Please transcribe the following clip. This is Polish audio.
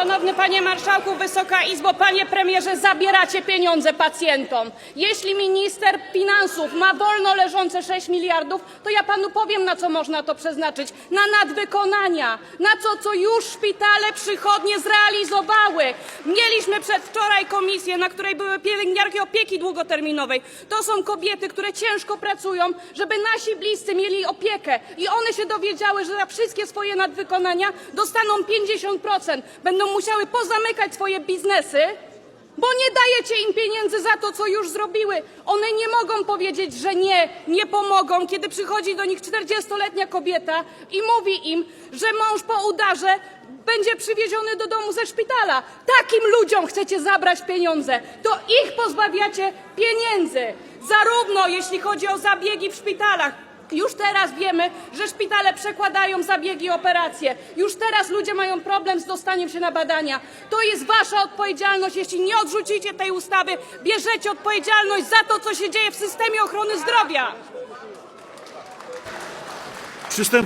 Szanowny Panie Marszałku, Wysoka Izbo, Panie Premierze, zabieracie pieniądze pacjentom. Jeśli minister finansów ma wolno leżące 6 miliardów, to ja Panu powiem, na co można to przeznaczyć. Na nadwykonania, na to, co już szpitale przychodnie zrealizowały. Mieliśmy przedwczoraj komisję, na której były pielęgniarki opieki długoterminowej. To są kobiety, które ciężko pracują, żeby nasi bliscy mieli opiekę. I one się dowiedziały, że za wszystkie swoje nadwykonania dostaną 50%. Będą musiały pozamykać swoje biznesy, bo nie dajecie im pieniędzy za to, co już zrobiły. One nie mogą powiedzieć, że nie, nie pomogą, kiedy przychodzi do nich 40-letnia kobieta i mówi im, że mąż po udarze będzie przywieziony do domu ze szpitala. Takim ludziom chcecie zabrać pieniądze. To ich pozbawiacie pieniędzy. Zarówno jeśli chodzi o zabiegi w szpitalach, już teraz wiemy, że szpitale przekładają zabiegi i operacje. Już teraz ludzie mają problem z dostaniem się na badania. To jest wasza odpowiedzialność. Jeśli nie odrzucicie tej ustawy, bierzecie odpowiedzialność za to, co się dzieje w systemie ochrony zdrowia. Przystęp